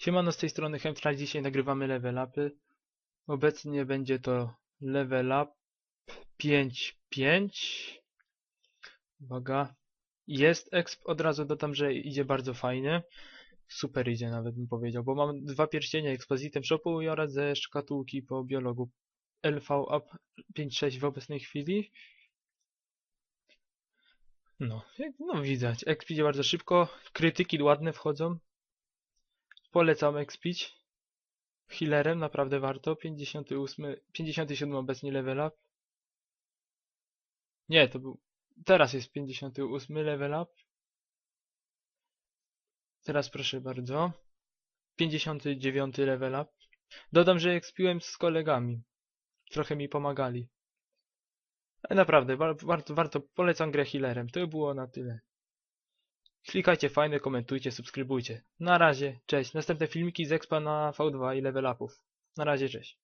Siemano, z tej strony Chemtral, dzisiaj nagrywamy level upy. Obecnie będzie to level up 5.5. Uwaga. Jest exp, od razu dodam, że idzie bardzo fajnie. Super idzie nawet bym powiedział, bo mam dwa pierścienie ekspozytem shopu oraz ze szkatułki po biologu LV Up 5.6 w obecnej chwili. No, jak- no widać, exp idzie bardzo szybko, krytyki ładne wchodzą. Polecam expić. Healerem naprawdę warto. 58, 57 obecnie level up. Nie, to był. Teraz jest 58 level up. Teraz proszę bardzo. 59 level up. Dodam, że expiłem z kolegami. Trochę mi pomagali. Ale naprawdę, wa- warto, warto, polecam grę healerem. To by było na tyle. Klikajcie fajne, komentujcie, subskrybujcie. Na razie, cześć. Następne filmiki z expa na V2 i level upów. Na razie, cześć.